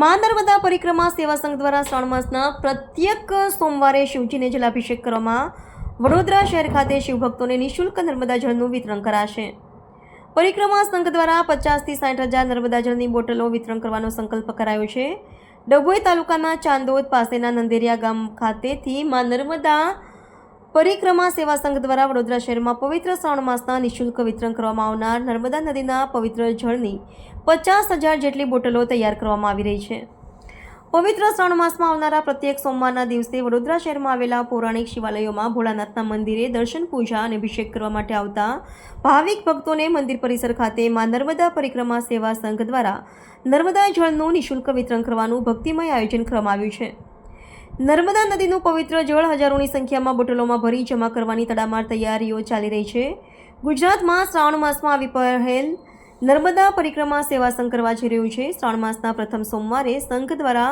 મા નર્મદા પરિક્રમા સેવા સંઘ દ્વારા શ્રાવણ માસના પ્રત્યેક સોમવારે શિવજીને જલાભિષેક કરવામાં વડોદરા શહેર ખાતે શિવભક્તોને નિઃશુલ્ક નર્મદા જળનું વિતરણ કરાશે. પરિક્રમા સંઘ દ્વારા પચાસથી સાઠ હજાર નર્મદા જળની બોટલો વિતરણ કરવાનો સંકલ્પ કરાયો છે. ડભોઈ તાલુકાના ચાંદોદ પાસેના નંદેરિયા ગામ ખાતેથી મા નર્મદા પરિક્રમા સેવા સંઘ દ્વારા વડોદરા શહેરમાં પવિત્ર શ્રાવણ માસના નિઃશુલ્ક વિતરણ કરવામાં આવનાર નર્મદા નદીના પવિત્ર જળની પચાસ હજાર જેટલી બોટલો તૈયાર કરવામાં આવી રહી છે. પવિત્ર શ્રાવણ માસમાં આવનારા પ્રત્યેક સોમવારના દિવસે વડોદરા શહેરમાં આવેલા પૌરાણિક શિવાલયોમાં ભોળાનાથના મંદિરે દર્શન, પૂજા અને અભિષેક કરવા માટે આવતા ભાવિક ભક્તોને મંદિર પરિસર ખાતે માં નર્મદા પરિક્રમા સેવા સંઘ દ્વારા નર્મદા જળનું નિઃશુલ્ક વિતરણ કરવાનું ભક્તિમય આયોજન કરવામાં આવ્યું છે. નર્મદા નદીનું પવિત્ર જળ હજારોની સંખ્યામાં બોટલોમાં ભરી જમા કરવાની તડામાર તૈયારીઓ ચાલી રહી છે. ગુજરાતમાં શ્રાવણ માસમાં આવી પહેલ નર્મદા પરિક્રમા સેવા સંઘ કરવા જઈ રહ્યું છે. શ્રાવણ માસના પ્રથમ સોમવારે સંઘ દ્વારા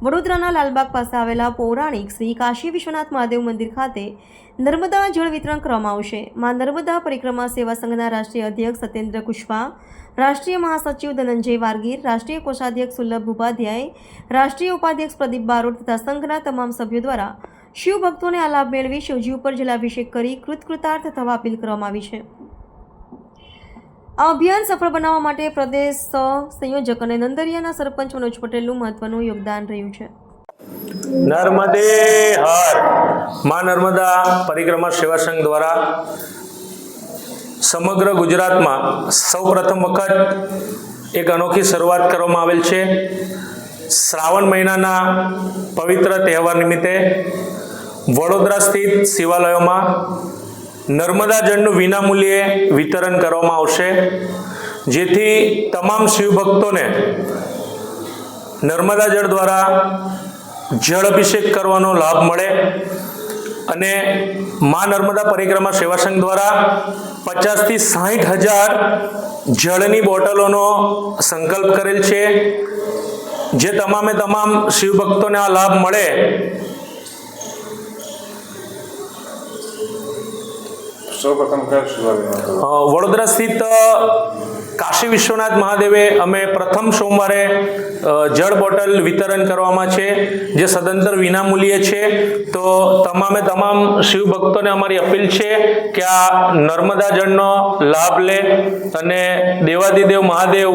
વડોદરાના લાલબાગ પાસે આવેલા પૌરાણિક શ્રી કાશી વિશ્વનાથ મહાદેવ મંદિર ખાતે નર્મદા જળ વિતરણ કરવામાં આવશે. માં નર્મદા પરિક્રમા સેવા સંઘના રાષ્ટ્રીય અધ્યક્ષ સત્યેન્દ્ર કુશવા, રાષ્ટ્રીય મહાસચિવ ધનંજય વારગીર, રાષ્ટ્રીય કોષાધ્યક્ષ સુલભ ઉપાધ્યાય, રાષ્ટ્રીય ઉપાધ્યક્ષ પ્રદીપ બારોટ તથા સંઘના તમામ સભ્યો દ્વારા શિવ ભક્તોને આ લાભ મેળવી શિવજી ઉપર જલાભિષેક કરી કૃતકૃતાર્થ થવા અપીલ કરવામાં આવી છે. આ અભિયાન સફળ બનાવવા માટે પ્રદેશ સંયોજક અને નંદરિયાના સરપંચ મનોજ પટેલનું મહત્વનું યોગદાન રહ્યું છે. નર્મદે હર, માં નર્મદા પરિક્રમા સેવા સંઘ દ્વારા સમગ્ર ગુજરાતમાં સૌ પ્રથમ વખત એક અનોખી શરૂઆત કરવામાં આવેલ છે. શ્રાવણ મહિનાના પવિત્ર તહેવાર નિમિત્તે વડોદરા સ્થિત શિવાલયોમાં નર્મદા જળનું વિનામૂલ્યે વિતરણ કરવામાં આવશે. જેથી તમામ શિવભક્તોને નર્મદા જળ દ્વારા જળ અભિષેક કરવાનો લાભ મળે અને મા નર્મદા પરિક્રમા સેવા સંઘ દ્વારા પચાસથી સાહીઠ હજાર જળની બોટલોનો સંકલ્પ કરેલ છે. જે તમામે તમામ શિવભક્તોને આ લાભ મળે વડોદરા સ્થિત કાશી વિશ્વનાથ મહાદેવે અમે પ્રથમ સોમવારે જળ બોટલ વિતરણ કરવામાં છે, જે સદંતર વિનામૂલ્યે છે. તો તમામે તમામ શિવ ભક્તોને અમારી અપીલ છે કે આ નર્મદા જળનો લાભ લે અને દેવાદિદેવ મહાદેવ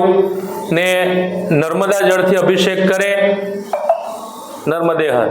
ને નર્મદા જળથી અભિષેક કરે. નર્મદે હર